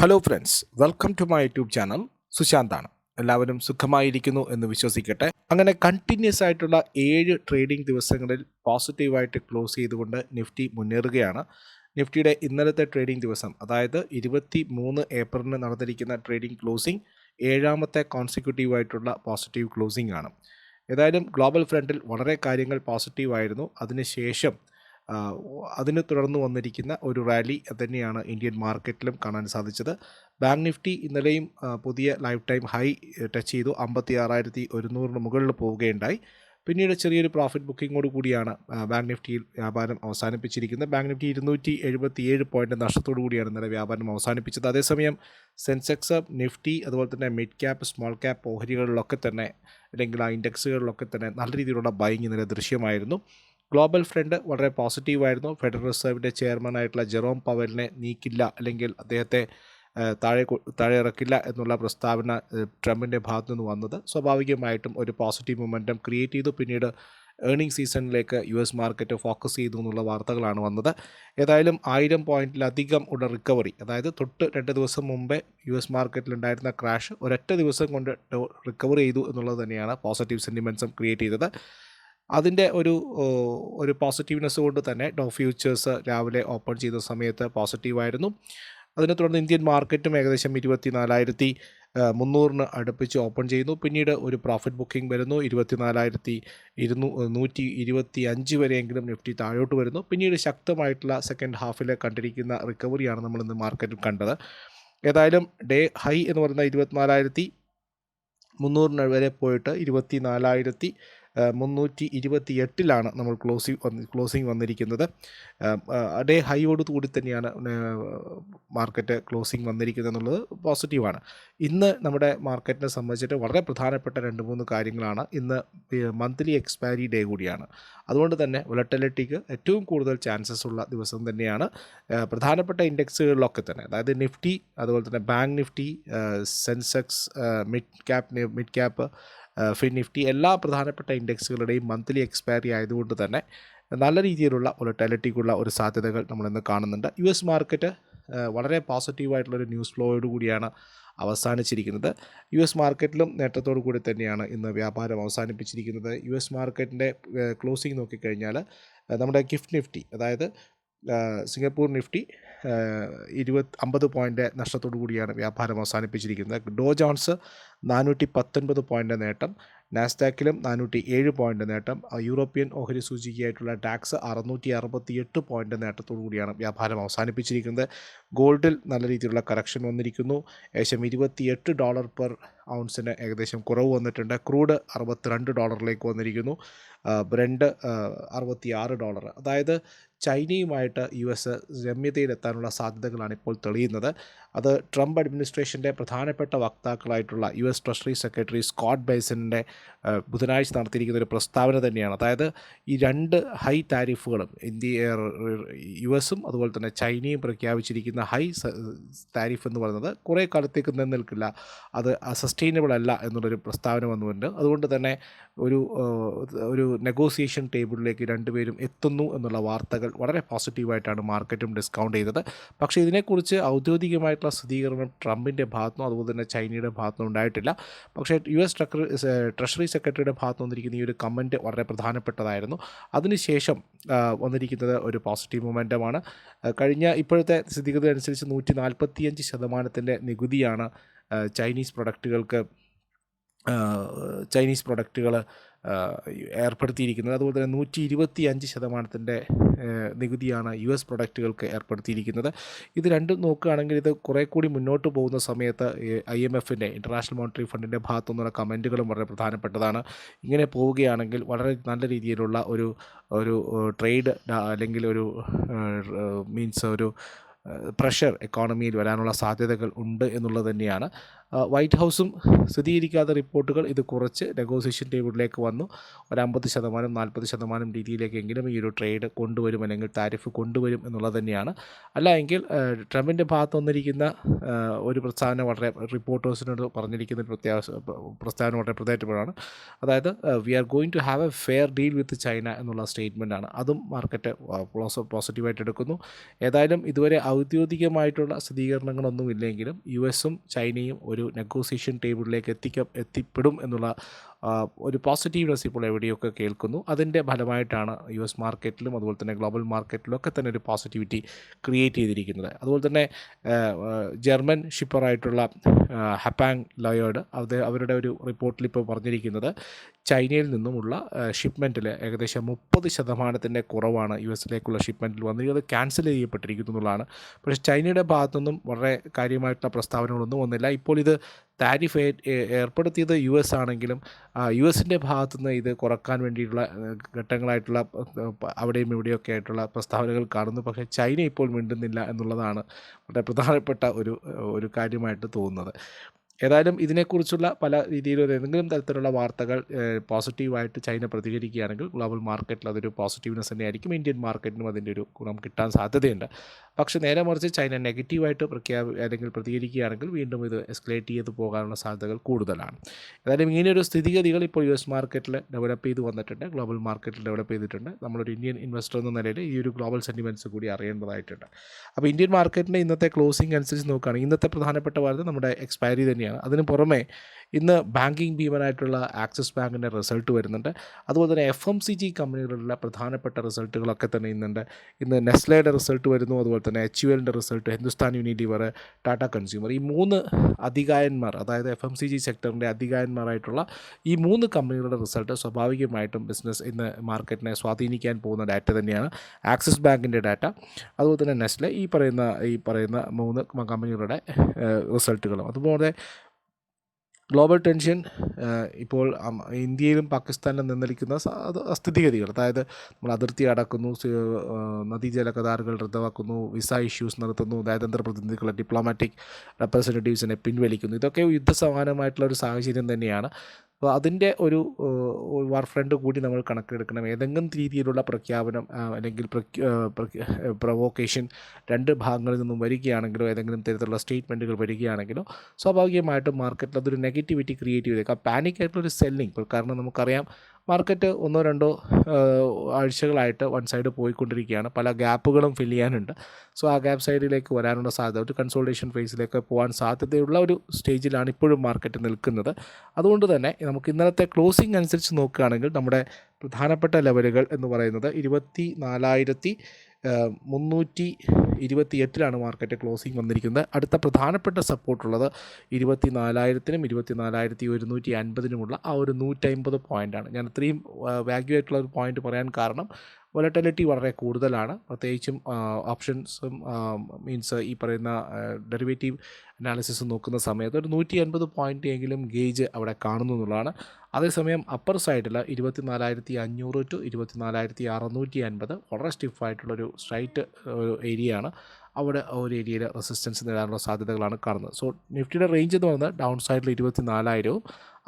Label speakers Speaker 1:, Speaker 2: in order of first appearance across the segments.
Speaker 1: Hello friends welcome to my YouTube channel സുശാന്താണ് എല്ലാവരും സുഖമായിരിക്കുന്നു എന്ന് വിശ്വസിക്കട്ടെ. അങ്ങനെ കണ്ടിന്യൂസ് ആയിട്ടുള്ള ഏഴ് ട്രേഡിംഗ് ദിവസങ്ങളിൽ പോസിറ്റീവായിട്ട് ക്ലോസ് ചെയ്തുകൊണ്ട് നിഫ്റ്റി മുന്നേറുകയാണ്. നിഫ്റ്റിയുടെ ഇന്നലത്തെ ട്രേഡിംഗ് ദിവസം അതായത് ഇരുപത്തി മൂന്ന് ഏപ്രിലിന് നടന്നിരിക്കുന്ന ട്രേഡിംഗ് ക്ലോസിംഗ് ഏഴാമത്തെ കോൺസിക്യൂട്ടീവ് ആയിട്ടുള്ള പോസിറ്റീവ് ക്ലോസിംഗ് ആണ്. ഏതായാലും ഗ്ലോബൽ ഫ്രണ്ടിൽ വളരെ കാര്യങ്ങൾ പോസിറ്റീവ് ആയിരുന്നു. അതിനുശേഷം അതിനെ തുടർന്ന് വന്നിരിക്കുന്ന ഒരു റാലി തന്നെയാണ് ഇന്ത്യൻ മാർക്കറ്റിലും കാണാൻ സാധിച്ചത്. ബാങ്ക് നിഫ്റ്റി ഇന്നലെയും പുതിയ ലൈഫ് ടൈം ഹൈ ടച്ച് ചെയ്തു. അമ്പത്തി ആറായിരത്തി ഒരുന്നൂറിന് മുകളിൽ പോവുകയുണ്ടായി. പിന്നീട് ചെറിയൊരു പ്രോഫിറ്റ് ബുക്കിങ്ങോട് കൂടിയാണ് ബാങ്ക് നിഫ്റ്റിയിൽ വ്യാപാരം അവസാനിപ്പിച്ചിരിക്കുന്നത്. ബാങ്ക് നിഫ്റ്റി ഇരുന്നൂറ്റി എഴുപത്തി ഏഴ് പോയിന്റ് നഷ്ടത്തോടു കൂടിയാണ് ഇന്നലെ വ്യാപാരം അവസാനിപ്പിച്ചത്. അതേസമയം സെൻസെക്സ് നിഫ്റ്റി അതുപോലെ തന്നെ മിഡ് ക്യാപ്പ് സ്മോൾ ക്യാപ്പ് ഓഹരികളിലൊക്കെ തന്നെ അല്ലെങ്കിൽ ആ ഇൻഡെക്സുകളിലൊക്കെ തന്നെ നല്ല രീതിയിലുള്ള ബൈങ് ഇന്നലെ ദൃശ്യമായിരുന്നു. ഗ്ലോബൽ ഫ്രണ്ട് വളരെ പോസിറ്റീവായിരുന്നു ഫെഡറൽ റിസർവിന്റെ ചെയർമാനായിട്ടുള്ള ജെറോം പവലിനെ നീക്കില്ല അല്ലെങ്കിൽ അദ്ദേഹത്തെ താഴെ താഴെ ഇറക്കില്ല എന്നുള്ള പ്രസ്താവന ട്രംപിന്റെ ഭാഗത്തു നിന്ന് വന്നത്. സ്വാഭാവികമായിട്ടും ഒരു പോസിറ്റീവ് മൊമെന്റം ക്രിയേറ്റ് ചെയ്തു. പിന്നീട് ഏർണിംഗ് സീസണിലേക്ക് യു എസ് മാർക്കറ്റ് ഫോക്കസ് ചെയ്തു എന്നുള്ള വാർത്തകളാണ് വന്നത്. ഏതായാലും ആയിരം പോയിന്റിലധികം ഉള്ള റിക്കവറി അതായത് തൊട്ട് രണ്ട് ദിവസം മുമ്പേ യു എസ് മാർക്കറ്റിലുണ്ടായിരുന്ന ക്രാഷ് ഒരൊറ്റ ദിവസം കൊണ്ട് റിക്കവർ ചെയ്തു എന്നുള്ളത് തന്നെയാണ് പോസിറ്റീവ് സെന്റിമെൻസും ക്രിയേറ്റ് ചെയ്തത്. അതിന്റെ ഒരു ഒരു പോസിറ്റീവ്നെസ് കൊണ്ട് തന്നെ ഡോ ഫ്യൂച്ചേഴ്സ് രാവിലെ ഓപ്പൺ ചെയ്ത സമയത്ത് പോസിറ്റീവായിരുന്നു അതിനെ തുടർന്ന് ഇന്ത്യൻ മാർക്കറ്റും ഏകദേശം ഇരുപത്തി നാലായിരത്തി മുന്നൂറിന് അടുപ്പിച്ച് ഓപ്പൺ ചെയ്യുന്നു. പിന്നീട് ഒരു പ്രോഫിറ്റ് ബുക്കിംഗ് വരുന്നു. ഇരുപത്തിനാലായിരത്തി ഇരുന്നൂ നൂറ്റി ഇരുപത്തി അഞ്ച് വരെയെങ്കിലും നിഫ്റ്റി താഴോട്ട് വരുന്നു. പിന്നീട് ശക്തമായിട്ടുള്ള സെക്കൻഡ് ഹാഫിൽ കണ്ടിരിക്കുന്ന റിക്കവറിയാണ് നമ്മൾ ഇന്ന് മാർക്കറ്റിൽ കണ്ടത്. ഏതായാലും ഡേ ഹൈ എന്ന് പറയുന്ന ഇരുപത്തിനാലായിരത്തി മുന്നൂറിന് വരെ പോയിട്ട് ഇരുപത്തി നാലായിരത്തി മുന്നൂറ്റി ഇരുപത്തി എട്ടിലാണ് നമ്മൾ ക്ലോസിംഗ് വന്ന് ക്ലോസിംഗ് വന്നിരിക്കുന്നത്. അതേ ഹൈയോട് കൂടി തന്നെയാണ് മാർക്കറ്റ് ക്ലോസിംഗ് വന്നിരിക്കുന്നത് എന്നുള്ളത് പോസിറ്റീവാണ് ഇന്ന് നമ്മുടെ മാർക്കറ്റിനെ സംബന്ധിച്ചിട്ട് വളരെ പ്രധാനപ്പെട്ട രണ്ട് മൂന്ന് കാര്യങ്ങളാണ്. ഇന്ന് മന്ത്ലി എക്സ്പയറി ഡേ കൂടിയാണ്. അതുകൊണ്ട് തന്നെ വൊളട്ടിലിറ്റിക്ക് ഏറ്റവും കൂടുതൽ ചാൻസസ് ഉള്ള ദിവസം തന്നെയാണ് പ്രധാനപ്പെട്ട ഇൻഡെക്സുകളിലൊക്കെ തന്നെ. അതായത് നിഫ്റ്റി അതുപോലെ തന്നെ bank Nifty Sensex mid cap mid cap fin Nifty എല്ലാ പ്രധാനപ്പെട്ട ഇൻഡെക്സുകളുടെയും മന്ത്ലി എക്സ്പയറി ആയതുകൊണ്ട് തന്നെ നല്ല രീതിയിലുള്ള വൊളറ്റാലിറ്റിക്കുള്ള ഒരു സാധ്യതകൾ നമ്മളിന്ന് കാണുന്നുണ്ട്. യു എസ് മാർക്കറ്റ് വളരെ പോസിറ്റീവായിട്ടുള്ളൊരു ന്യൂസ് ഫ്ലോയോട് കൂടിയാണ് അവസാനിച്ചിരിക്കുന്നത്. യു എസ് മാർക്കറ്റിലും നേട്ടത്തോടു കൂടി തന്നെയാണ് ഇന്ന് വ്യാപാരം അവസാനിപ്പിച്ചിരിക്കുന്നത്. യു എസ് മാർക്കറ്റിന്റെ ക്ലോസിംഗ് നോക്കിക്കഴിഞ്ഞാൽ നമ്മുടെ ഗിഫ്റ്റ് നിഫ്റ്റി അതായത് സിംഗപ്പൂർ നിഫ്റ്റി ഇരുപത് അമ്പത് പോയിന്റ് നഷ്ടത്തോടു കൂടിയാണ് വ്യാപാരം അവസാനിപ്പിച്ചിരിക്കുന്നത്. ഡോ ജോൺസ് നാനൂറ്റി പത്തൊൻപത് പോയിന്റ് നേട്ടം നാസ്ഡാക്കിലും നാനൂറ്റി ഏഴ് പോയിന്റ് നേട്ടം യൂറോപ്യൻ ഓഹരി സൂചികയായിട്ടുള്ള ടാക്സ് അറുന്നൂറ്റി അറുപത്തി എട്ട് പോയിന്റ് നേട്ടത്തോടു കൂടിയാണ് വ്യാപാരം അവസാനിപ്പിച്ചിരിക്കുന്നത്. ഗോൾഡിൽ നല്ല രീതിയിലുള്ള കറക്ഷൻ വന്നിരിക്കുന്നു. ഏകദേശം ഇരുപത്തിയെട്ട് ഡോളർ പെർ ഔൺസിന് ഏകദേശം കുറവ് വന്നിട്ടുണ്ട്. ക്രൂഡ് അറുപത്തിരണ്ട് ഡോളറിലേക്ക് വന്നിരിക്കുന്നു. ബ്രണ്ട് ബ്രെൻഡ് അറുപത്തി ആറ് ഡോളർ അതായത് ചൈനയുമായിട്ട് യു എസ് രമ്യതയിലെത്താനുള്ള സാധ്യതകളാണ് ഇപ്പോൾ തെളിയുന്നത്. അത് ട്രംപ് അഡ്മിനിസ്ട്രേഷന്റെ പ്രധാനപ്പെട്ട വക്താക്കളായിട്ടുള്ള U S treasury secretary Scott ബൈസണിന്റെ ബുധനാഴ്ച നടത്തിയിരിക്കുന്ന ഒരു പ്രസ്താവന തന്നെയാണ്. അതായത് ഈ രണ്ട് ഹൈ താരിഫുകളും ഇന്ത്യ യു എസും അതുപോലെ തന്നെ ചൈനയും പ്രഖ്യാപിച്ചിരിക്കുന്ന ഹൈ താരിഫ് എന്ന് പറയുന്നത് കുറേ കാലത്തേക്ക് നിലനിൽക്കില്ല. അത് സസ്റ്റൈനബിൾ അല്ല എന്നുള്ളൊരു പ്രസ്താവന വന്നുകൊണ്ട് അതുകൊണ്ട് തന്നെ ഒരു ഒരു നെഗോസിയേഷൻ ടേബിളിലേക്ക് രണ്ടുപേരും എത്തുന്നു എന്നുള്ള വാർത്തകൾ വളരെ പോസിറ്റീവായിട്ടാണ് മാർക്കറ്റും ഡിസ്കൗണ്ട് ചെയ്തത്. പക്ഷേ ഇതിനെക്കുറിച്ച് ഔദ്യോഗികമായിട്ടുള്ള സ്ഥിരീകരണം ട്രംപിന്റെ ഭാഗത്തുനിന്നും അതുപോലെ തന്നെ ചൈനയുടെ ഭാഗത്തുനിന്നും ഉണ്ടായിട്ടില്ല. പക്ഷേ യു എസ് ട്രഷറി സെക്രട്ടറിയുടെ ഭാഗത്ത് വന്നിരിക്കുന്ന ഈ ഒരു കമന്റ് വളരെ പ്രധാനപ്പെട്ടതായിരുന്നു. അതിനുശേഷം വന്നിരിക്കുന്നത് ഒരു പോസിറ്റീവ് മൊമെന്റമാണ് കഴിഞ്ഞ ഇപ്പോഴത്തെ സ്ഥിതിഗതി അനുസരിച്ച് നൂറ്റി നാൽപ്പത്തിയഞ്ച് ശതമാനത്തിന്റെ നികുതിയാണ് ചൈനീസ് പ്രൊഡക്റ്റുകൾക്ക് ചൈനീസ് പ്രൊഡക്റ്റുകൾ ഏർപ്പെടുത്തിയിരിക്കുന്നത്. അതുപോലെ തന്നെ നൂറ്റി ഇരുപത്തി അഞ്ച് ശതമാനത്തിന്റെ നികുതിയാണ് യു എസ് പ്രൊഡക്റ്റുകൾക്ക് ഏർപ്പെടുത്തിയിരിക്കുന്നത്. ഇത് രണ്ടും നോക്കുകയാണെങ്കിൽ ഇത് കുറേ കൂടി മുന്നോട്ട് പോകുന്ന സമയത്ത് ഐ എം എഫിന്റെ ഇന്റർനാഷണൽ മോണിറ്ററി ഫണ്ടിന്റെ ഭാഗത്തു നിന്നുള്ള കമന്റുകളും വളരെ പ്രധാനപ്പെട്ടതാണ്. ഇങ്ങനെ പോവുകയാണെങ്കിൽ വളരെ നല്ല രീതിയിലുള്ള ഒരു ഒരു ട്രേഡ് അല്ലെങ്കിൽ ഒരു മീൻസ് ഒരു പ്രഷർ എക്കോണമിയിൽ വരാനുള്ള സാധ്യതകൾ ഉണ്ട് എന്നുള്ളത് തന്നെയാണ് വൈറ്റ് ഹൗസും സ്ഥിരീകരിക്കാത്ത റിപ്പോർട്ടുകൾ ഇത് കുറച്ച് നെഗോസിയേഷൻ ടേബിളിലേക്ക് വന്നു. ഒരു അമ്പത് ശതമാനം നാൽപ്പത് ശതമാനം രീതിയിലേക്കെങ്കിലും ഈ ഒരു ട്രേഡ് കൊണ്ടുവരും അല്ലെങ്കിൽ താരിഫ് കൊണ്ടുവരും എന്നുള്ളത് തന്നെയാണ്. അല്ല എങ്കിൽ ട്രംപിന്റെ ഭാഗത്ത് വന്നിരിക്കുന്ന ഒരു പ്രസ്താവന വളരെ റിപ്പോർട്ടേഴ്സിനോട് പറഞ്ഞിരിക്കുന്ന പ്രത്യാശ പ്രസ്താവന വളരെ പ്രധാനപ്പെട്ടതാണ്. അതായത് we are going to have a fair deal with China എന്നുള്ള സ്റ്റേറ്റ്മെന്റ് ആണ് അതും മാർക്കറ്റ് പോസിറ്റീവായിട്ട് എടുക്കുന്നു. ഏതായാലും ഇതുവരെ ഔദ്യോഗികമായിട്ടുള്ള സ്ഥിരീകരണങ്ങളൊന്നും ഇല്ലെങ്കിലും യു എസും ചൈനയും ഒരു നെഗോസിയേഷൻ ടേബിളിലേക്ക് എത്തിക്ക എത്തിപ്പെടും എന്നുള്ള ആ, പോസിറ്റീവ് പോസിറ്റീവ്നെസ് ഇപ്പോൾ എവിടെയൊക്കെ കേൾക്കുന്നു അതിന്റെ ഫലമായിട്ടാണ് യു എസ് മാർക്കറ്റിലും അതുപോലെ തന്നെ ഗ്ലോബൽ മാർക്കറ്റിലും ഒക്കെ തന്നെ ഒരു പോസിറ്റിവിറ്റി ക്രിയേറ്റ് ചെയ്തിരിക്കുന്നത്. അതുപോലെ തന്നെ ജർമ്മൻ ഷിപ്പറായിട്ടുള്ള ഹപ്പാങ് ലോയോഡ് അത് അവരുടെ ഒരു റിപ്പോർട്ടിൽ ഇപ്പോൾ പറഞ്ഞിരിക്കുന്നത് ചൈനയിൽ നിന്നുമുള്ള ഷിപ്മെന്റിൽ ഏകദേശം മുപ്പത് ശതമാനത്തിന്റെ കുറവാണ് യു എസിലേക്കുള്ള ഷിപ്മെന്റിൽ വന്നിരിക്കുന്നത് ക്യാൻസൽ ചെയ്യപ്പെട്ടിരിക്കുന്നു എന്നുള്ളതാണ്. പക്ഷേ ചൈനയുടെ ഭാഗത്തുനിന്നും വളരെ കാര്യമായിട്ടുള്ള പ്രസ്താവനകളൊന്നും വന്നില്ല. ഇപ്പോൾ ഇത് താരിഫ് ഏർപ്പെടുത്തിയത് യു എസ് ആണെങ്കിലും യു എസിന്റെ ഭാഗത്തുനിന്ന് ഇത് കുറയ്ക്കാൻ വേണ്ടിയിട്ടുള്ള ഘട്ടങ്ങളായിട്ടുള്ള അവിടെയും ഇവിടെയൊക്കെ ആയിട്ടുള്ള പ്രസ്താവനകൾ കാണുന്നു. പക്ഷേ ചൈന ഇപ്പോൾ മിണ്ടുന്നില്ല എന്നുള്ളതാണ് വളരെ പ്രധാനപ്പെട്ട ഒരു ഒരു കാര്യമായിട്ട് തോന്നുന്നത്. ഏതായാലും ഇതിനെക്കുറിച്ചുള്ള പല രീതിയിലും ഏതെങ്കിലും തരത്തിലുള്ള വാർത്തകൾ പോസിറ്റീവായിട്ട് ചൈന പ്രതികരിക്കുകയാണെങ്കിൽ ഗ്ലോബൽ മാർക്കറ്റിൽ അതൊരു പോസിറ്റീവ്നെസ് തന്നെയായിരിക്കും. ഇന്ത്യൻ മാർക്കറ്റിനും അതിന്റെ ഒരു ഗുണം കിട്ടാൻ സാധ്യതയുണ്ട്. പക്ഷേ നേരെ മറിച്ച് ചൈന നെഗറ്റീവായിട്ട് പ്രഖ്യാപ അല്ലെങ്കിൽ പ്രതികരിക്കുകയാണെങ്കിൽ വീണ്ടും ഇത് എസ്കലേറ്റ് ചെയ്ത് പോകാനുള്ള സാധ്യതകൾ കൂടുതലാണ്. ഏതായാലും ഇങ്ങനെയൊരു സ്ഥിതിഗതികൾ ഇപ്പോൾ യു എസ് മാർക്കറ്റിൽ ഡെവലപ്പ് ചെയ്ത് വന്നിട്ടുണ്ട് ഗ്ലോബൽ മാർക്കറ്റിൽ ഡെവലപ്പ് ചെയ്തിട്ടുണ്ട്. നമ്മളൊരു ഇന്ത്യൻ ഇൻവെസ്റ്റർ എന്ന നിലയിൽ ഈ ഒരു ഗ്ലോബൽ സെന്റിമെന്റ്സ് കൂടി അറിയേണ്ടതായിട്ടുണ്ട്. അപ്പോൾ ഇന്ത്യൻ മാർക്കറ്റിന്റെ ഇന്നത്തെ ക്ലോസിംഗ് അനുസരിച്ച് നോക്കുകയാണെങ്കിൽ ഇന്നത്തെ പ്രധാനപ്പെട്ട വാർത്ത നമ്മുടെ എക്സ്പയറി തന്നെയാണ്. അതിന് പുറമെ ഇന്ന് ബാങ്കിങ് ഭീമനായിട്ടുള്ള ആക്സിസ് ബാങ്കിന്റെ റിസൾട്ട് വരുന്നുണ്ട്. അതുപോലെ തന്നെ എഫ് എം സി ജി കമ്പനികളുടെ പ്രധാനപ്പെട്ട റിസൾട്ടുകളൊക്കെ തന്നെ ഇന്നുണ്ട്. ഇന്ന് നെസ്ലയുടെ റിസൾട്ട് വരുന്നു. അതുപോലെ തന്നെ എച്ച് യു എല്ലിന്റെ result Hindustan Unilever Tata consumer. ഈ മൂന്ന് അധികായന്മാർ അതായത് എഫ് എം സി ജി സെക്ടറിന്റെ അധികായന്മാരായിട്ടുള്ള ഈ മൂന്ന് കമ്പനികളുടെ റിസൾട്ട് സ്വാഭാവികമായിട്ടും ബിസിനസ് ഇന്ന് മാർക്കറ്റിനെ സ്വാധീനിക്കാൻ പോകുന്ന ഡാറ്റ തന്നെയാണ് ആക്സിസ് ബാങ്കിന്റെ ഡാറ്റ. അതുപോലെ തന്നെ നെസ്ലെ ഈ പറയുന്ന ഈ പറയുന്ന മൂന്ന് കമ്പനികളുടെ റിസൾട്ടുകളും. അതുപോലെ ഗ്ലോബൽ ടെൻഷൻ ഇപ്പോൾ ഇന്ത്യയിലും പാകിസ്ഥാനിലും അത് സ്ഥിതിഗതികൾ അതായത് നമ്മൾ അതിർത്തി അടക്കുന്നു നദീജല കരാറുകൾ റദ്ദാക്കുന്നു വിസ ഇഷ്യൂസ് നടത്തുന്നു നയതന്ത്ര പ്രതിനിധികളെ ഡിപ്ലോമാറ്റിക് റെപ്രസെന്റേറ്റീവ്സിനെ പിൻവലിക്കുന്നു. ഇതൊക്കെ യുദ്ധസമാനമായിട്ടുള്ള ഒരു സാഹചര്യം തന്നെയാണ്. അപ്പോൾ അതിന്റെ ഒരു വാർ ഫ്രണ്ട് കൂടി നമ്മൾ കണക്കിലെടുക്കണം. ഏതെങ്കിലും രീതിയിലുള്ള പ്രഖ്യാപനം അല്ലെങ്കിൽ പ്രൊവോക്കേഷൻ രണ്ട് ഭാഗങ്ങളിൽ നിന്നും വരികയാണെങ്കിലോ ഏതെങ്കിലും തരത്തിലുള്ള സ്റ്റേറ്റ്മെന്റുകൾ വരികയാണെങ്കിലോ സ്വാഭാവികമായിട്ടും മാർക്കറ്റിൽ അതൊരു നെഗറ്റിവിറ്റി ക്രിയേറ്റ് ചെയ്തേക്കാം. പാനിക് ആയിട്ടുള്ളൊരു സെല്ലിംഗ് കാരണം നമുക്കറിയാം മാർക്കറ്റ് ഒന്നോ രണ്ടോ ആഴ്ചകളായിട്ട് വൺ സൈഡ് പോയിക്കൊണ്ടിരിക്കുകയാണ്. പല ഗ്യാപ്പുകളും ഫില്ല് ചെയ്യാനുണ്ട്. സോ ആ ഗ്യാപ്പ് സൈഡിലേക്ക് വരാനുള്ള സാധ്യത ഒരു കൺസോൾട്ടേഷൻ ഫേസിലേക്ക് പോകാൻ സാധ്യതയുള്ള ഒരു സ്റ്റേജിലാണ് ഇപ്പോഴും മാർക്കറ്റ് നിൽക്കുന്നത്. അതുകൊണ്ട് തന്നെ നമുക്ക് ഇന്നലത്തെ ക്ലോസിംഗ് അനുസരിച്ച് നോക്കുകയാണെങ്കിൽ നമ്മുടെ പ്രധാനപ്പെട്ട ലെവലുകൾ എന്ന് പറയുന്നത് ഇരുപത്തി നാലായിരത്തി മുന്നൂറ്റി ഇരുപത്തി എട്ടിലാണ് മാർക്കറ്റ് ക്ലോസിംഗ് വന്നിരിക്കുന്നത്. അടുത്ത പ്രധാനപ്പെട്ട സപ്പോർട്ടുള്ളത് ഇരുപത്തി നാലായിരത്തിനും ഇരുപത്തി നാലായിരത്തി ഒരുന്നൂറ്റി അൻപതിനുമുള്ള ആ ഒരു നൂറ്റമ്പത് പോയിന്റാണ് ഞാൻ അത്രയും വാല്യൂ ആയിട്ടുള്ള ഒരു പോയിന്റ് പറയാൻ കാരണം വൊലറ്റിലിറ്റി വളരെ കൂടുതലാണ്. പ്രത്യേകിച്ചും ഓപ്ഷൻസും മീൻസ് ഈ പറയുന്ന ഡെറിവേറ്റീവ് അനാലിസിസ് നോക്കുന്ന സമയത്ത് ഒരു നൂറ്റി അൻപത് പോയിന്റ് എങ്കിലും ഗേജ് അവിടെ കാണുന്നു എന്നുള്ളതാണ്. അതേസമയം അപ്പർ സൈഡിൽ ഇരുപത്തി നാലായിരത്തി അഞ്ഞൂറ് ടു ഇരുപത്തി നാലായിരത്തി അറുന്നൂറ്റി അൻപത് വളരെ സ്റ്റിഫായിട്ടുള്ളൊരു സ്ട്രൈറ്റ് ഒരു ഏരിയയാണ് അവിടെ ഒരു ഏരിയയിൽ റെസിസ്റ്റൻസ് നേടാനുള്ള സാധ്യതകളാണ് കാണുന്നത്. സോ നിഫ്റ്റിയുടെ റേഞ്ച് എന്ന് പറയുന്നത് ഡൗൺ സൈഡിൽ ഇരുപത്തി നാലായിരവും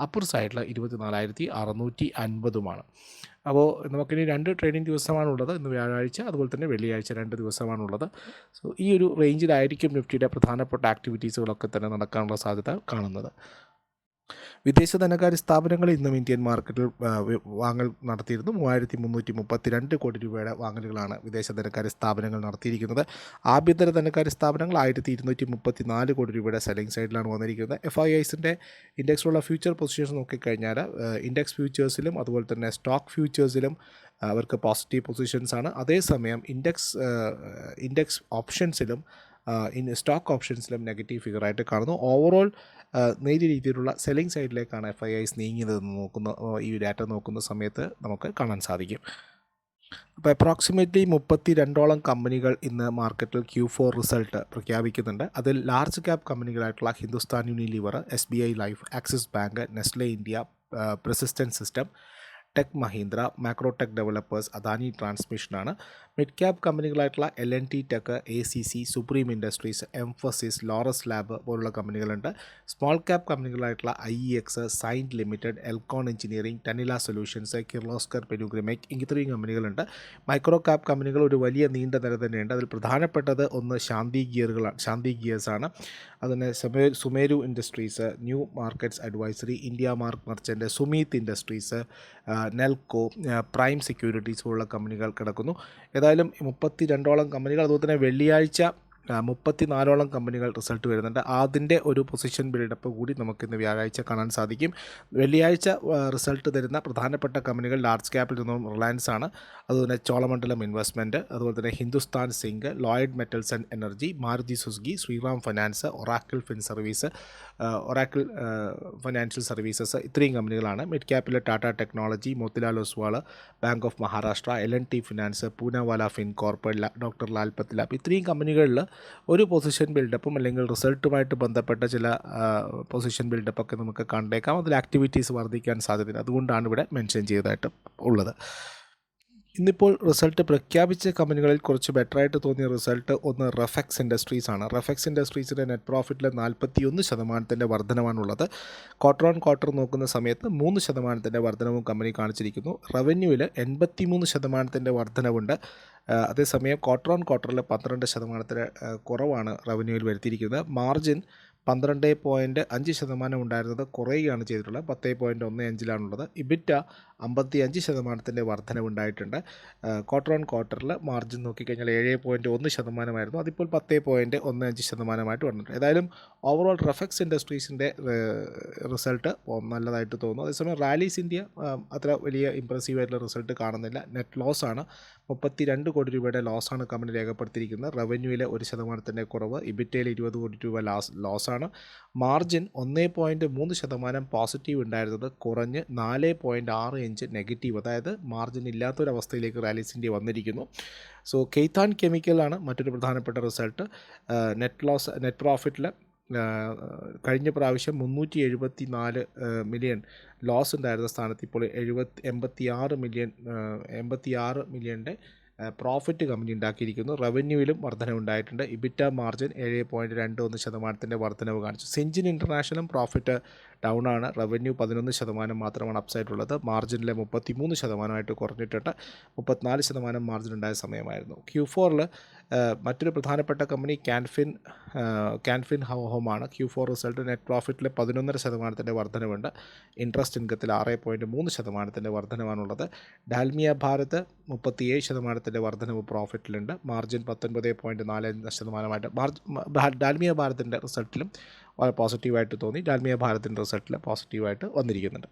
Speaker 1: അപ്പർ സൈഡിൽ ഇരുപത്തി നാലായിരത്തി അറുന്നൂറ്റി അൻപതുമാണ് അപ്പോൾ നമുക്കിനി രണ്ട് ട്രേഡിംഗ് ദിവസമാണുള്ളത്. ഇന്ന് വ്യാഴാഴ്ച അതുപോലെ തന്നെ വെള്ളിയാഴ്ച രണ്ട് ദിവസമാണുള്ളത്. സോ ഈ ഒരു റേഞ്ചിലായിരിക്കും നിഫ്റ്റിയുടെ പ്രധാനപ്പെട്ട ആക്ടിവിറ്റീസുകളൊക്കെ തന്നെ നടക്കാനുള്ള സാധ്യത കാണുന്നത്. വിദേശ ധനകാര്യ സ്ഥാപനങ്ങൾ ഇന്നും ഇന്ത്യൻ മാർക്കറ്റിൽ വാങ്ങൽ നടത്തിയിരുന്നു. മൂവായിരത്തി മുന്നൂറ്റി മുപ്പത്തി രണ്ട് കോടി രൂപയുടെ വാങ്ങലുകളാണ് വിദേശ ധനകാര്യ സ്ഥാപനങ്ങൾ നടത്തിയിരിക്കുന്നത്. ആഭ്യന്തര ധനകാര്യ സ്ഥാപനങ്ങൾ ആയിരത്തി ഇരുന്നൂറ്റി മുപ്പത്തി നാല് കോടി രൂപയുടെ സെല്ലിംഗ് സൈഡിലാണ് വന്നിരിക്കുന്നത് എഫ് ഐ ഐസിന്റെ ഇൻഡെക്സിലുള്ള ഫ്യൂച്ചർ പൊസിഷൻസ് നോക്കിക്കഴിഞ്ഞാൽ ഇൻഡെക്സ് ഫ്യൂച്ചേഴ്സിലും അതുപോലെ തന്നെ സ്റ്റോക്ക് ഫ്യൂച്ചേഴ്സിലും അവർക്ക് പോസിറ്റീവ് പൊസിഷൻസ് ആണ്. അതേസമയം ഇൻഡെക്സ് ഇൻഡെക്സ് ഓപ്ഷൻസിലും ഇൻ സ്റ്റോക്ക് ഓപ്ഷൻസിലും നെഗറ്റീവ് ഫിഗർ ആയിട്ട് കാണുന്നു ഓവറോൾ നേരിയ രീതിയിലുള്ള സെല്ലിംഗ് സൈഡിലേക്കാണ് എഫ് ഐ ഐസ് നീങ്ങിയതെന്ന് നോക്കുന്ന ഈ ഡാറ്റ നോക്കുന്ന സമയത്ത് നമുക്ക് കാണാൻ സാധിക്കും. അപ്പോൾ അപ്രോക്സിമേറ്റ്ലി മുപ്പത്തി രണ്ടോളം കമ്പനികൾ ഇന്ന് മാർക്കറ്റിൽ ക്യൂ ഫോർ റിസൾട്ട് പ്രഖ്യാപിക്കുന്നുണ്ട്. അതിൽ large cap കമ്പനികളായിട്ടുള്ള Hindustan Unilever S B I life Axis bank Nestle India persistent system tech Mahindra macrotech developers Adani ട്രാൻസ്മിഷനാണ് mid cap കമ്പനികളായിട്ടുള്ള L N T tech A C C supreme industries Mphasis Laurus lab പോലുള്ള കമ്പനികളുണ്ട് small cap കമ്പനികളായിട്ടുള്ള I E X Cyient limited Elecon engineering Tanla solutions Kirloskar പെനുഗ്രമേക് ഇത്രയും കമ്പനികളുണ്ട് micro cap കമ്പനികൾ ഒരു വലിയ നീണ്ട നിര തന്നെയുണ്ട്. അതിൽ പ്രധാനപ്പെട്ടത് ഒന്ന് ശാന്തി ഗിയറുകളാണ് ശാന്തി ഗിയേഴ്സാണ് അതിന് സമേ Sumeru industries new markets advisory India mark merchant Sumeet industries Nelco prime securities പോലുള്ള കമ്പനികൾ കിടക്കുന്നു. ഏതായാലും മുപ്പത്തി രണ്ടോളം കമ്പനികൾ അതുപോലെ തന്നെ വെള്ളിയാഴ്ച മുപ്പത്തി നാലോളം കമ്പനികൾ റിസൾട്ട് വരുന്നുണ്ട്. അതിന്റെ ഒരു പൊസിഷൻ ബിൽഡപ്പ് കൂടി നമുക്ക് ഇന്ന് വ്യാഴാഴ്ച കാണാൻ സാധിക്കും. വെള്ളിയാഴ്ച റിസൾട്ട് തരുന്ന പ്രധാനപ്പെട്ട കമ്പനികൾ ലാർജ് ക്യാപ്പിൽ നിന്നും റിലയൻസ് ആണ്. അതുപോലെ ചോളമണ്ഡലം ഇൻവെസ്റ്റ്മെന്റ് അതുപോലെ തന്നെ Hindustan zinc Lloyds metals and energy Maruti Suzuki Shriram finance Oracle fin service Oracle financial services ഇത്രയും കമ്പനികളാണ്. Mid ക്യാപ്പിലെ Tata technology Motilal Oswal bank of Maharashtra L N T finance Poonawalla fin corporate doctor Lalpath lab ഇത്രയും കമ്പനികളിൽ ഒരു position ബിൽഡപ്പും അല്ലെങ്കിൽ റിസൾട്ടുമായിട്ട് ബന്ധപ്പെട്ട ചില position ബിൽഡപ്പൊക്കെ നമുക്ക് കണ്ടേക്കാം. അതിൽ ആക്ടിവിറ്റീസ് വർദ്ധിക്കാൻ സാധ്യത അതുകൊണ്ടാണ് ഇവിടെ മെൻഷൻ ചെയ്തതായിട്ട് ഉള്ളത്. ഇന്നിപ്പോൾ റിസൾട്ട് പ്രഖ്യാപിച്ച കമ്പനികളിൽ കുറച്ച് ബെറ്ററായിട്ട് തോന്നിയ റിസൾട്ട് ഒന്ന് റഫെക്സ് ഇൻഡസ്ട്രീസ് ആണ്. റഫെക്സ് ഇൻഡസ്ട്രീസിന്റെ നെറ്റ് പ്രോഫിറ്റിൽ നാൽപ്പത്തി ഒന്ന് ശതമാനത്തിന്റെ വർധനമാണുള്ളത് ക്വാർട്ടർ ഓൺ ക്വാർട്ടർ നോക്കുന്ന സമയത്ത് മൂന്ന് ശതമാനത്തിന്റെ വർധനവും കമ്പനി കാണിച്ചിരിക്കുന്നു. റവന്യൂവിൽ എൺപത്തി മൂന്ന് ശതമാനത്തിന്റെ വർധനവുണ്ട് അതേസമയം ക്വാർട്ടർ ഓൺ ക്വാർട്ടറിൽ പന്ത്രണ്ട് ശതമാനത്തിന് കുറവാണ് റവന്യൂവിൽ വരുത്തിയിരിക്കുന്നത്. മാർജിൻ പന്ത്രണ്ട് പോയിന്റ് അഞ്ച് ശതമാനം ഉണ്ടായിരുന്നത് കുറയുകയാണ് ചെയ്തിട്ടുള്ളത്. പത്ത് പോയിന്റ് ഒന്ന് അഞ്ചിലാണുള്ളത്. ഇബിറ്റ അമ്പത്തി അഞ്ച് ശതമാനത്തിന്റെ വർധനവുണ്ടായിട്ടുണ്ട് ക്വാർട്ടർ ഓൺ ക്വാർട്ടറിൽ മാർജിൻ നോക്കിക്കഴിഞ്ഞാൽ ഏഴ് പോയിന്റ് ഒന്ന് ശതമാനമായിരുന്നു. അതിപ്പോൾ പത്ത് പോയിന്റ് ഒന്ന് അഞ്ച് ശതമാനമായിട്ട് വന്നിട്ടുണ്ട്. ഏതായാലും ഓവറോൾ റെഫെക്സ് ഇൻഡസ്ട്രീസിന്റെ റിസൾട്ട് നല്ലതായിട്ട് തോന്നുന്നു. അതേസമയം റാലീസ് ഇന്ത്യ അത്ര വലിയ ഇമ്പ്രസീവ് ആയിട്ടുള്ള റിസൾട്ട് കാണുന്നില്ല. നെറ്റ് ലോസ് ആണ്. മുപ്പത്തി രണ്ട് കോടി രൂപയുടെ ലോസാണ് കമ്പനി രേഖപ്പെടുത്തിയിരിക്കുന്നത്. റവന്യൂവിലെ ഒരു ശതമാനത്തിന്റെ കുറവ് ഇബിറ്റയിൽ ഇരുപത് കോടി രൂപ ലാസ് ലോസാണ്. മാർജിൻ ഒന്നേ പോയിന്റ് മൂന്ന് ശതമാനം പോസിറ്റീവ് ഉണ്ടായിരുന്നത്. കുറഞ്ഞ് നാല് പോയിന്റ് ആറ് ഇഞ്ച് നെഗറ്റീവ്. അതായത് മാർജിൻ ഇല്ലാത്തൊരവസ്ഥയിലേക്ക് റാലീസ് വന്നിരിക്കുന്നു. സോ കെയ്ത്താൻ കെമിക്കലാണ് മറ്റൊരു പ്രധാനപ്പെട്ട റിസൾട്ട്. നെറ്റ് ലോസ് നെറ്റ് പ്രോഫിറ്റിൽ കഴിഞ്ഞ പ്രാവശ്യം മുന്നൂറ്റി എഴുപത്തി നാല് മില്യൺ ലോസ് ഉണ്ടായിരുന്ന സ്ഥാനത്ത് ഇപ്പോൾ എഴുപത്തി എൺപത്തി ആറ് മില്യൺ എൺപത്തി ആറ് മില്യന്റെ പ്രോഫിറ്റ് കമ്പനി ഉണ്ടാക്കിയിരിക്കുന്നു. റവന്യൂവിലും വർധനവുണ്ടായിട്ടുണ്ട്. ഇബിറ്റ മാർജിൻ ഏഴ് പോയിന്റ് രണ്ട് ഒന്ന് ശതമാനത്തിന്റെ വർധനവ് കാണിച്ചു. സെഞ്ചിൻ ഇന്റർനാഷണലും പ്രോഫിറ്റ് ഡൗൺ ആണ്. റവന്യൂ പതിനൊന്ന് ശതമാനം മാത്രമാണ് അപ്സൈഡ് ഉള്ളത്. മാർജിനിലെ മുപ്പത്തി മൂന്ന് ശതമാനമായിട്ട് കുറഞ്ഞിട്ടിട്ട് മുപ്പത്തിനാല് ശതമാനം മാർജിൻ ഉണ്ടായ സമയമായിരുന്നു. ക്യൂ ഫോറിൽ മറ്റൊരു പ്രധാനപ്പെട്ട കമ്പനി ക്യാൻഫിൻ ക്യാൻഫിൻ ഹോമാണ് ക്യൂ ഫോർ റിസൾട്ട് നെറ്റ് പ്രോഫിറ്റിലെ പതിനൊന്നര ശതമാനത്തിന്റെ വർധനവുണ്ട്. ഇൻട്രസ്റ്റ് ഇൻകത്തിൽ ആറ് പോയിന്റ് മൂന്ന് ശതമാനത്തിന്റെ വർധനമാണുള്ളത് ഡാൽമിയ ഭാരത് മുപ്പത്തിയേഴ് ശതമാനത്തിന്റെ വർധനവ് പ്രോഫിറ്റിലുണ്ട് മാർജിൻ പത്തൊൻപത് പോയിന്റ് നാല് ശതമാനമായിട്ട് മാർജ് ഡാൽമിയ ഭാരതിന്റെ റിസൾട്ടിലും പോസിറ്റീവായിട്ട് തോന്നി. ഡാൽമിയ ഭാരതിന്റെ റിസൾട്ടിൽ പോസിറ്റീവായിട്ട് വന്നിരിക്കുന്നുണ്ട്.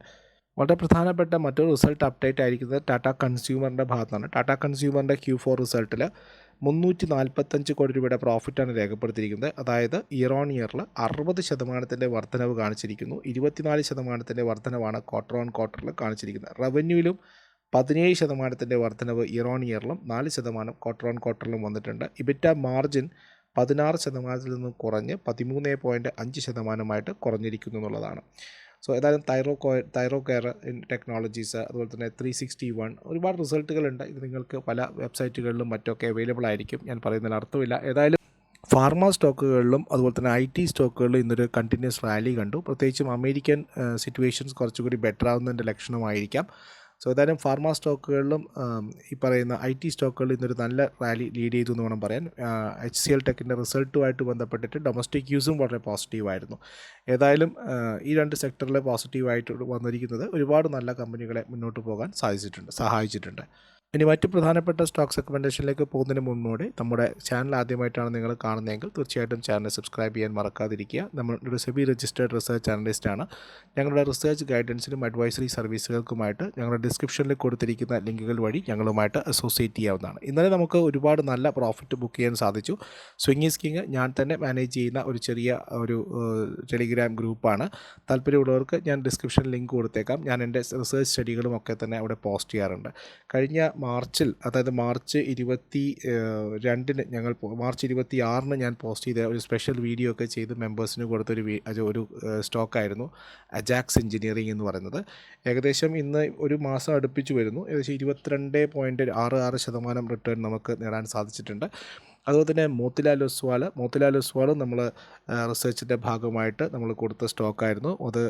Speaker 1: വളരെ പ്രധാനപ്പെട്ട മറ്റൊരു റിസൾട്ട് അപ്ഡേറ്റ് ആയിരിക്കുന്നത് ടാറ്റ കൺസ്യൂമറിന്റെ ഭാഗത്താണ്. ടാറ്റ കൺസ്യൂമറിന്റെ ക്യൂ ഫോർ റിസൾട്ടിൽ മുന്നൂറ്റി നാൽപ്പത്തഞ്ച് കോടി രൂപയുടെ പ്രോഫിറ്റാണ് രേഖപ്പെടുത്തിയിരിക്കുന്നത്. അതായത് ഇയർ ഓൺ ഇയറിൽ അറുപത് ശതമാനത്തിന്റെ വർധനവ് കാണിച്ചിരിക്കുന്നു. ഇരുപത്തിനാല് ശതമാനത്തിന്റെ വർധനവാണ് ക്വാർട്ടർ ഓൺ ക്വാർട്ടറിൽ കാണിച്ചിരിക്കുന്നത്. റവന്യൂവിലും പതിനേഴ് ശതമാനത്തിന്റെ വർധനവ് ഇയർ ഓൺ ഇയറിലും നാല് ശതമാനം ക്വാർട്ടർ ഓൺ ക്വാർട്ടറിലും വന്നിട്ടുണ്ട്. ഇബിറ്റ മാർജിൻ പതിനാറ് ശതമാനത്തിൽ നിന്നും കുറഞ്ഞ് പതിമൂന്ന് പോയിന്റ് അഞ്ച് ശതമാനമായിട്ട് കുറഞ്ഞിരിക്കുന്നു എന്നുള്ളതാണ്. സോ ഏതായാലും തൈറോ കോ തൈറോ കെയർ ടെക്നോളജീസ് അതുപോലെ തന്നെ ത്രീ സിക്സ്റ്റി വൺ ഒരുപാട് റിസൾട്ടുകളുണ്ട് ഇത് നിങ്ങൾക്ക് പല വെബ്സൈറ്റുകളിലും മറ്റൊക്കെ അവൈലബിൾ ആയിരിക്കും. ഞാൻ പറയുന്നതിൽ അർത്ഥമില്ല. ഏതായാലും ഫാർമ സ്റ്റോക്കുകളിലും അതുപോലെ തന്നെ ഐ ടി സ്റ്റോക്കുകളിലും ഇന്നൊരു കണ്ടിന്യൂസ് റാലി കണ്ടു. പ്രത്യേകിച്ചും അമേരിക്കൻ സിറ്റുവേഷൻസ് കുറച്ചുകൂടി ബെറ്റർ ആവുന്നതിന്റെ ലക്ഷണമായിരിക്കാം. സോ ഏതായാലും ഫാർമ സ്റ്റോക്കുകളിലും ഈ പറയുന്ന ഐ ടി സ്റ്റോക്കുകളിൽ ഇന്നൊരു നല്ല റാലി ലീഡ് ചെയ്തു എന്ന് വേണം പറയാൻ. എച്ച് സി എൽ ടെക്കിന്റെ റിസൾട്ടുമായിട്ട് ബന്ധപ്പെട്ടിട്ട് ഡൊമസ്റ്റിക് യൂസും വളരെ പോസിറ്റീവായിരുന്നു ഏതായാലും ഈ രണ്ട് സെക്ടറിൽ പോസിറ്റീവായിട്ട് വന്നിരിക്കുന്നത് ഒരുപാട് നല്ല കമ്പനികളെ മുന്നോട്ട് പോകാൻ സാധിച്ചിട്ടുണ്ട് സഹായിച്ചിട്ടുണ്ട്. ഇനി മറ്റ് പ്രധാനപ്പെട്ട സ്റ്റോക്ക് റെക്കമെൻഡേഷനിലേക്ക് പോകുന്നതിന് മുന്നോടി നമ്മുടെ ചാനൽ ആദ്യമായിട്ടാണ് നിങ്ങൾ കാണുന്നതെങ്കിൽ തീർച്ചയായിട്ടും ചാനൽ സബ്സ്ക്രൈബ് ചെയ്യാൻ മറക്കാതിരിക്കുക. നമ്മൾ ഒരു സെബി രജിസ്റ്റേഡ് റിസർച്ച് അനലിസ്റ്റാണ് ഞങ്ങളുടെ റിസർച്ച് ഗൈഡൻസിനും അഡ്വൈസറി സർവീസുകൾക്കുമായിട്ട് ഞങ്ങളുടെ ഡിസ്ക്രിപ്ഷനിൽ കൊടുത്തിരിക്കുന്ന ലിങ്കുകൾ വഴി ഞങ്ങളുമായിട്ട് അസോസിയേറ്റ് ചെയ്യാവുന്നതാണ്. ഇന്നലെ നമുക്ക് ഒരുപാട് നല്ല പ്രോഫിറ്റ് ബുക്ക് ചെയ്യാൻ സാധിച്ചു. സ്വിംഗി സ്കിങ് ഞാൻ തന്നെ മാനേജ് ചെയ്യുന്ന ഒരു ചെറിയ ഒരു ടെലിഗ്രാം ഗ്രൂപ്പാണ് താല്പര്യമുള്ളവർക്ക് ഞാൻ ഡിസ്ക്രിപ്ഷൻ ലിങ്ക് കൊടുത്തേക്കാം. ഞാൻ എന്റെ റിസർച്ച് സ്റ്റഡികളും ഒക്കെ തന്നെ അവിടെ പോസ്റ്റ് ചെയ്യാറുണ്ട്. കഴിഞ്ഞ മാർച്ചിൽ അതായത് മാർച്ച് ഇരുപത്തി രണ്ടിന് ഞങ്ങൾ മാർച്ച് ഇരുപത്തി ആറിന് ഞാൻ പോസ്റ്റ് ചെയ്ത ഒരു സ്പെഷ്യൽ വീഡിയോ ഒക്കെ ചെയ്ത് മെമ്പേഴ്സിന് കൊടുത്തൊരു ഒരു സ്റ്റോക്കായിരുന്നു അജാക്സ് എഞ്ചിനീയറിംഗ് എന്ന് പറയുന്നത്. ഏകദേശം ഇന്ന് ഒരു മാസം അടുപ്പിച്ച് വരുന്നു. ഏകദേശം ഇരുപത്തിരണ്ട് പോയിന്റ് ആറ് ആറ് ശതമാനം റിട്ടേൺ നമുക്ക് നേടാൻ സാധിച്ചിട്ടുണ്ട്. അതുപോലെ തന്നെ മോത്തിലാൽ ഒസ്വാൾ മോത്തിലാൽ ഒസ്വാളും നമ്മൾ റിസർച്ചിന്റെ ഭാഗമായിട്ട് നമ്മൾ കൊടുത്ത സ്റ്റോക്കായിരുന്നു അത്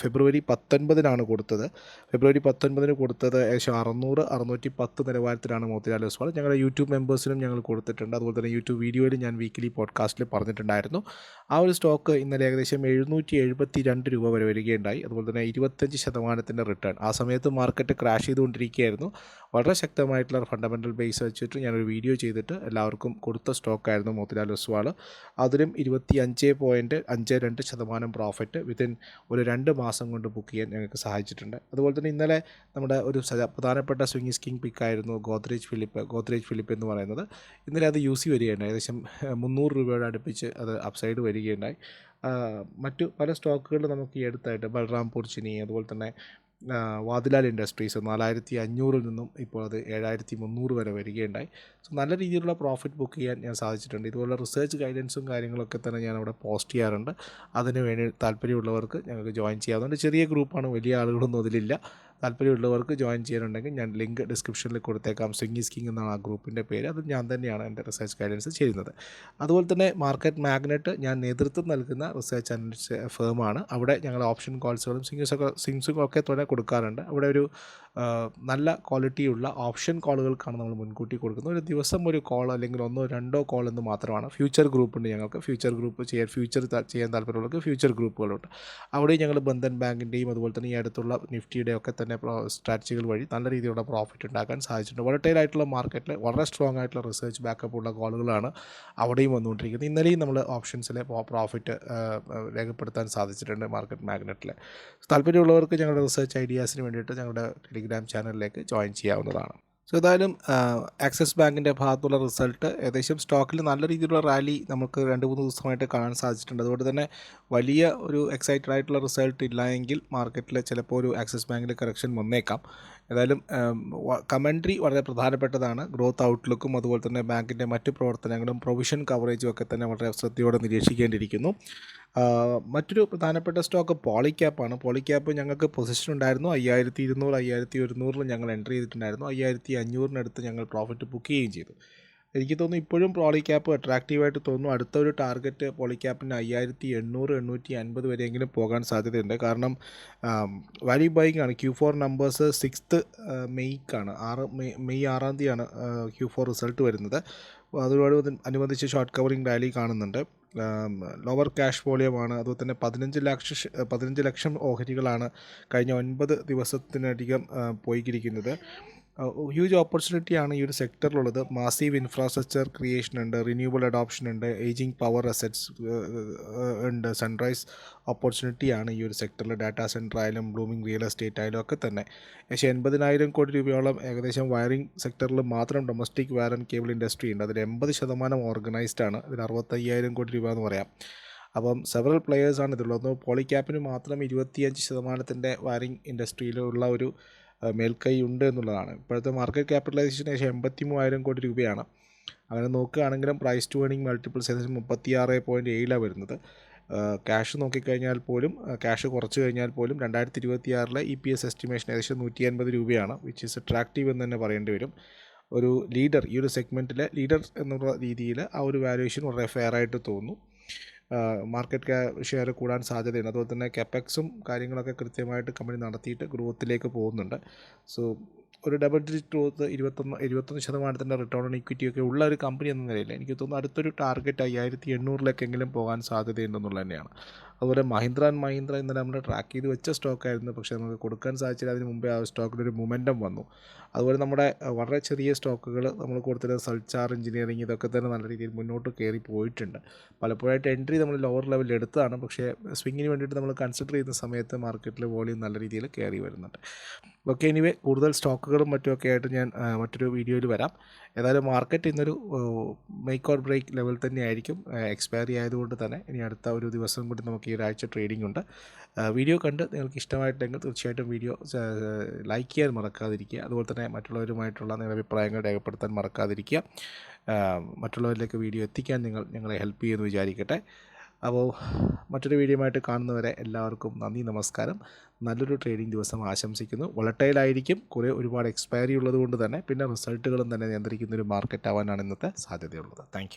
Speaker 1: ഫെബ്രുവരി പത്തൊൻപതിനാണ് കൊടുത്തത്. ഫെബ്രുവരി പത്തൊൻപതിന് കൊടുത്തത് ഏകദേശം അറുന്നൂറ് അറുന്നൂറ്റി പത്ത് നിലവാരത്തിലാണ് മോത്തിലാൽ ഒസ്വാൾ ഞങ്ങളുടെ യൂട്യൂബ് മെമ്പേഴ്സിനും ഞങ്ങൾ കൊടുത്തിട്ടുണ്ട്. അതുപോലെ തന്നെ യൂട്യൂബ് വീഡിയോയിൽ ഞാൻ വീക്കിലി പോഡ്കാസ്റ്റിൽ പറഞ്ഞിട്ടുണ്ടായിരുന്നു. ആ ഒരു സ്റ്റോക്ക് ഇന്നലെ ഏകദേശം എഴുന്നൂറ്റി എഴുപത്തി രണ്ട് രൂപ വരെ വരികയുണ്ടായി. അതുപോലെ തന്നെ ഇരുപത്തഞ്ച് ശതമാനത്തിന്റെ റിട്ടേൺ ആ സമയത്ത് മാർക്കറ്റ് ക്രാഷ് ചെയ്തുകൊണ്ടിരിക്കുകയായിരുന്നു. വളരെ ശക്തമായിട്ടുള്ള ഫണ്ടമെന്റൽ ബേസ് വെച്ചിട്ട് ഞാനൊരു വീഡിയോ ചെയ്തിട്ട് എല്ലാവർക്കും കൊടുത്ത സ്റ്റോക്കായിരുന്നു മോത്തിലാൽ ഒസ്വാൾ അതിലും ഇരുപത്തി അഞ്ച് പോയിന്റ് അഞ്ച് രണ്ട് ശതമാനം പ്രോഫിറ്റ് വിത്തിൻ ഒരു രണ്ട് മാസം കൊണ്ട് ബുക്ക് ചെയ്യാൻ ഞങ്ങൾക്ക് സഹായിച്ചിട്ടുണ്ട്. അതുപോലെ തന്നെ ഇന്നലെ നമ്മുടെ ഒരു പ്രധാനപ്പെട്ട സ്വിംഗ് സ്കിങ് പിക്കായിരുന്നു ഗോദ്രേജ് ഫിലിപ്പ് ഗോദ്രേജ് ഫിലിപ്പ് എന്ന് പറയുന്നത്. ഇന്നലെ അത് യൂസ് വരികയാണ് ഏകദേശം മുന്നൂറ് രൂപയുടെ അടുപ്പിച്ച് അത് അപ്സൈഡ് വരികയുണ്ടായി. മറ്റു പല സ്റ്റോക്കുകൾ നമുക്ക് ഈ അടുത്തായിട്ട് ബൽറാംപൂർ ചിനി അതുപോലെ തന്നെ ആ, വാദിലാൽ ഇൻഡസ്ട്രീസ് നാലായിരത്തി അഞ്ഞൂറിൽ നിന്നും ഇപ്പോൾ അത് ഏഴായിരത്തി മുന്നൂറ് വരെ വരികയുണ്ടായി. സോ നല്ല രീതിയിലുള്ള പ്രോഫിറ്റ് ബുക്ക് ചെയ്യാൻ ഞാൻ സാധിച്ചിട്ടുണ്ട്. ഇതുപോലെ റിസർച്ച് ഗൈഡൻസും കാര്യങ്ങളൊക്കെ തന്നെ ഞാൻ അവിടെ പോസ്റ്റ് ചെയ്യാറുണ്ട്. അതിന് വേണ്ടി താല്പര്യമുള്ളവർക്ക് ഞങ്ങൾക്ക് ജോയിൻ ചെയ്യാവുന്നതുകൊണ്ട് ചെറിയ ഗ്രൂപ്പാണ് വലിയ ആളുകളൊന്നും അതിലില്ല. താല്പര്യമുള്ളവർക്ക് ജോയിൻ ചെയ്യാനുണ്ടെങ്കിൽ ഞാൻ ലിങ്ക് ഡിസ്ക്രിപ്ഷനിൽ കൊടുത്തേക്കാം. സ്വിംഗി സ്കിങ് എന്നാണ് ആ ഗ്രൂപ്പിന്റെ പേര്. അത് ഞാൻ തന്നെയാണ് എന്റെ റിസർച്ച് ഗൈഡൻസ് ചെയ്യുന്നത്. അതുപോലെ തന്നെ മാർക്കറ്റ് മാഗ്നറ്റ് ഞാൻ നേതൃത്വം നൽകുന്ന റിസർച്ച് അനലിസ്റ്റ് ഫേമാണ് അവിടെ ഞങ്ങൾ ഓപ്ഷൻ കോൾസുകളും സിംഗ്സൊക്കെ സിംഗ്സും ഒക്കെ തന്നെ കൊടുക്കാറുണ്ട്. അവിടെ ഒരു നല്ല ക്വാളിറ്റിയുള്ള ഓപ്ഷൻ കോളുകൾക്കാണ് നമ്മൾ മുൻകൂട്ടി കൊടുക്കുന്നത്. ഒരു ദിവസം ഒരു കോൾ അല്ലെങ്കിൽ ഒന്നോ രണ്ടോ കോൾ എന്ന് മാത്രമാണ്. ഫ്യൂച്ചർ ഗ്രൂപ്പ് ഉണ്ട് ഞങ്ങൾക്ക്. ഫ്യൂച്ചർ ഗ്രൂപ്പ് ചെയ്യാൻ ഫ്യൂച്ചർ ചെയ്യാൻ താല്പര്യമുള്ളവർക്ക് ഫ്യൂച്ചർ ഗ്രൂപ്പുകളുണ്ട് അവിടെ ഞങ്ങൾ ബന്ധൻ ബാങ്കിന്റെയും അതുപോലെ തന്നെ ഈ അടുത്തുള്ള നിഫ്റ്റിയുടെ ഒക്കെ തന്നെ സ്ട്രാറ്റജികൾ വഴി നല്ല രീതിയിലുള്ള പ്രോഫിറ്റ് ഉണ്ടാക്കാൻ സാധിച്ചിട്ടുണ്ട്. വോളറ്റൈൽ ആയിട്ടുള്ള മാർക്കറ്റിൽ വളരെ സ്ട്രോങ് ആയിട്ടുള്ള റിസർച്ച് ബാക്കപ്പ് ഉള്ള കോളുകളാണ് അവിടെയും വന്നുകൊണ്ടിരിക്കുന്നത്. ഇന്നലെയും നമ്മൾ ഓപ്ഷൻസിലെ പ്രോഫിറ്റ് രേഖപ്പെടുത്താൻ സാധിച്ചിട്ടുണ്ട് മാർക്കറ്റ് മാഗ്നറ്റിൽ താല്പര്യമുള്ളവർക്ക് ഞങ്ങളുടെ റിസർച്ച് ഐഡിയാസിന് വേണ്ടിയിട്ട് ഞങ്ങളുടെ ടെലിഗ്രാം ചാനലിലേക്ക് ജോയിൻ ചെയ്യാവുന്നതാണ്. സോ ഏതായാലും ആക്സിസ് ബാങ്കിന്റെ ഭാഗത്തുള്ള റിസൾട്ട് ഏകദേശം സ്റ്റോക്കിൽ നല്ല രീതിയിലുള്ള റാലി നമുക്ക് രണ്ട് മൂന്ന് ദിവസമായിട്ട് കാണാൻ സാധിച്ചിട്ടുണ്ട്. അതുകൊണ്ട് തന്നെ വലിയ ഒരു എക്സൈറ്റഡ് ആയിട്ടുള്ള റിസൾട്ട് ഇല്ല എങ്കിൽ മാർക്കറ്റിൽ ചിലപ്പോൾ ഒരു ആക്സിസ് ബാങ്കിന്റെ കറക്ഷൻ വന്നേക്കാം. ഏതായാലും കമൻട്രി വളരെ പ്രധാനപ്പെട്ടതാണ്. ഗ്രോത്ത് ഔട്ട്ലുക്കും അതുപോലെ തന്നെ ബാങ്കിന്റെ മറ്റ് പ്രവർത്തനങ്ങളും പ്രൊവിഷൻ കവറേജും ഒക്കെ തന്നെ വളരെ ശ്രദ്ധയോടെ നിരീക്ഷിക്കേണ്ടിയിരിക്കുന്നു. മറ്റൊരു പ്രധാനപ്പെട്ട സ്റ്റോക്ക് പോളിക്യാപ്പാണ് പോളിക്യാപ്പ് ഞങ്ങൾക്ക് പൊസിഷൻ ഉണ്ടായിരുന്നു. അയ്യായിരത്തി ഇരുന്നൂറ് അയ്യായിരത്തി ഒരുന്നൂറിൽ ഞങ്ങൾ എൻട്രി ചെയ്തിട്ടുണ്ടായിരുന്നു. അയ്യായിരത്തി അഞ്ഞൂറിനടുത്ത് ഞങ്ങൾ പ്രോഫിറ്റ് ബുക്ക് ചെയ്യുകയും ചെയ്തു. എനിക്ക് തോന്നുന്നു ഇപ്പോഴും പോളിക്യാപ്പ് അട്രാക്റ്റീവായിട്ട് തോന്നുന്നു. അടുത്ത ഒരു ടാർഗറ്റ് പോളിക്യാപ്പിന് അയ്യായിരത്തി എണ്ണൂറ് എണ്ണൂറ്റി അൻപത് വരെയെങ്കിലും പോകാൻ സാധ്യതയുണ്ട്. കാരണം വാല്യൂ ബൈങ് ആണ്. ക്യൂ ഫോർ നമ്പേഴ്സ് സിക്സ്ത്ത് മെയ്ക്കാണ് ആറ് മെയ് മെയ് ആറാം തീയതിയാണ് ക്യൂ ഫോർ റിസൾട്ട് വരുന്നത്. അതോട് അനുബന്ധിച്ച് ഷോർട്ട് കവറിംഗ് റാലി കാണുന്നുണ്ട്. ലോവർ ക്യാഷ് വോളിയമാണ് അതുപോലെ തന്നെ പതിനഞ്ച് ലക്ഷം പതിനഞ്ച് ലക്ഷം ഓഹരികളാണ് കഴിഞ്ഞ ഒൻപത് ദിവസത്തിനധികം പോയിക്കിരിക്കുന്നത് ഹ്യൂജ് ഓപ്പർച്യൂണിറ്റിയാണ് ഈ ഒരു സെക്ടറിലുള്ളത് മാസീവ് ഇൻഫ്രാസ്ട്രക്ചർ ക്രിയേഷൻ ഉണ്ട് റിന്യൂവബിൾ അഡോപ്ഷൻ ഉണ്ട് ഏജിങ് പവർ അസറ്റ്സ് ഉണ്ട്. സൺറൈസ് ഓപ്പർച്യൂണിറ്റിയാണ് ഈ ഒരു സെക്ടറിൽ ഡാറ്റാ സെന്റർ ആയാലും ബ്ലൂമിംഗ് റിയൽ എസ്റ്റേറ്റ് ആയാലും ഒക്കെ തന്നെ. ഏകദേശം എൺപതിനായിരം കോടി രൂപയോളം ഏകദേശം വയറിംഗ് സെക്ടറിൽ മാത്രം domestic wire and cable industry ഉണ്ട്. അതിൽ എൺപത് ശതമാനം ഓർഗനൈസ്ഡ് ആണ്. ഇതിൽ അറുപത്തയ്യായിരം കോടി രൂപ എന്ന് പറയാം. അപ്പം സെവറൽ പ്ലെയേഴ്സാണ് ഇതിലുള്ളത്. പോളിക്യാപ്പിന് മാത്രം ഇരുപത്തിയഞ്ച് ശതമാനത്തിന്റെ വയറിംഗ് ഇൻഡസ്ട്രിയിലുള്ള ഒരു ആ, മേൽക്കൈ ഉണ്ട് എന്നുള്ളതാണ്. ഇപ്പോഴത്തെ മാർക്കറ്റ് ക്യാപിറ്റലൈസേഷൻ ഏകദേശം എൺപത്തി മൂവായിരം കോടി രൂപയാണ്. അങ്ങനെ നോക്കുകയാണെങ്കിലും പ്രൈസ് ടു ഏണിംഗ് മൾട്ടിപ്പിൾസ് ഏകദേശം മുപ്പത്തിയാറ് പോയിന്റ് ഏഴിലാണ് വരുന്നത്. ക്യാഷ് നോക്കിക്കഴിഞ്ഞാൽ പോലും ക്യാഷ് കുറച്ച് കഴിഞ്ഞാൽ പോലും രണ്ടായിരത്തി ഇരുപത്തിയാറിലെ ഇ പി എസ് എസ്റ്റിമേഷൻ ഏകദേശം നൂറ്റി അൻപത് രൂപയാണ് വിച്ച് ഈസ് അട്രാക്റ്റീവ് എന്ന് തന്നെ പറയേണ്ടി വരും. ഒരു ലീഡർ ഈ ഒരു സെഗ്മെന്റിലെ ലീഡർ എന്നുള്ള രീതിയിൽ ആ ഒരു വാല്യുവേഷൻ വളരെ ഫെയർ ആയിട്ട് തോന്നുന്നു മാർക്കറ്റ് ഷെയർ കൂടാൻ സാധ്യതയുണ്ട്. അതുപോലെ തന്നെ കെപ്പക്സും കാര്യങ്ങളൊക്കെ കൃത്യമായിട്ട് കമ്പനി നടത്തിയിട്ട് ഗ്രോത്തിലേക്ക് പോകുന്നുണ്ട്. സോ ഒരു ഡബിൾ ഡിജിറ്റ് ഗ്രോത്ത് ഇരുപത്തൊന്ന് ഇരുപത്തൊന്ന് ശതമാനത്തിന്റെ റിട്ടേൺ ഓൺ ഇക്വിറ്റി ഒക്കെ ഉള്ള ഒരു കമ്പനി എന്ന നിലയിൽ എനിക്ക് തോന്നുന്നു അടുത്തൊരു ടാർഗറ്റ് അയ്യായിരത്തി എണ്ണൂറിലേക്കെങ്കിലും പോകാൻ സാധ്യതയുണ്ടെന്നുള്ളത് തന്നെയാണ്. അതുപോലെ മഹീന്ദ്ര ആൻഡ് മഹീന്ദ്ര ഇന്നലെ നമ്മൾ ട്രാക്ക് ചെയ്ത് വെച്ച സ്റ്റോക്കായിരുന്നു പക്ഷേ നമുക്ക് കൊടുക്കാൻ സാധിച്ചില്ല. അതിന് മുമ്പേ ആ സ്റ്റോക്കിലൊരു മൊമെന്റം വന്നു. അതുപോലെ നമ്മുടെ വളരെ ചെറിയ സ്റ്റോക്കുകൾ നമ്മൾ കൊടുത്തിരുന്ന സൾച്ചാർ എഞ്ചിനീയറിംഗ് ഇതൊക്കെ തന്നെ നല്ല രീതിയിൽ മുന്നോട്ട് കയറി പോയിട്ടുണ്ട്. പലപ്പോഴായിട്ട് എൻട്രി നമ്മൾ ലോവർ ലെവലിൽ എടുത്തതാണ്. പക്ഷേ സ്വിങ്ങിന് വേണ്ടിയിട്ട് നമ്മൾ കൺസിഡർ ചെയ്യുന്ന സമയത്ത് മാർക്കറ്റിൽ വോളിയം നല്ല രീതിയിൽ കയറി വരുന്നുണ്ട്. ഓക്കെ എനിവേ കൂടുതൽ സ്റ്റോക്കുകളും മറ്റുമൊക്കെ ആയിട്ട് ഞാൻ മറ്റൊരു വീഡിയോയിൽ വരാം. ഏതായാലും മാർക്കറ്റ് ഇന്നൊരു മേക്ക് ഓർ ബ്രേക്ക് ലെവൽ തന്നെയായിരിക്കും. എക്സ്പയറി ആയതുകൊണ്ട് തന്നെ ഇനി അടുത്ത ഒരു ദിവസം കൂടി നമുക്ക് ഈ ഒരാഴ്ച ട്രേഡിംഗ് ഉണ്ട് വീഡിയോ കണ്ട് നിങ്ങൾക്ക് ഇഷ്ടമായിട്ടെങ്കിൽ തീർച്ചയായിട്ടും വീഡിയോ ലൈക്ക് ചെയ്യാൻ മറക്കാതിരിക്കുക. അതുപോലെ തന്നെ മറ്റുള്ളവരുമായിട്ടുള്ള നിങ്ങളുടെ അഭിപ്രായങ്ങൾ രേഖപ്പെടുത്താൻ മറക്കാതിരിക്കുക. മറ്റുള്ളവരിലേക്ക് വീഡിയോ എത്തിക്കാൻ നിങ്ങൾ ഞങ്ങളെ ഹെൽപ്പ് ചെയ്യുമെന്ന് വിചാരിക്കട്ടെ. അപ്പോൾ മറ്റൊരു വീഡിയോയുമായിട്ട് കാണുന്നവരെ എല്ലാവർക്കും നന്ദി നമസ്കാരം. നല്ലൊരു ട്രേഡിംഗ് ദിവസം ആശംസിക്കുന്നു. വളട്ടയിലായിരിക്കും കുറേ ഒരുപാട് എക്സ്പയറി ഉള്ളതുകൊണ്ട് തന്നെ പിന്നെ റിസൾട്ടുകളും തന്നെ നിയന്ത്രിക്കുന്ന ഒരു മാർക്കറ്റ് ആവാനാണ് ഇന്നത്തെ സാധ്യതയുള്ളത്. താങ്ക്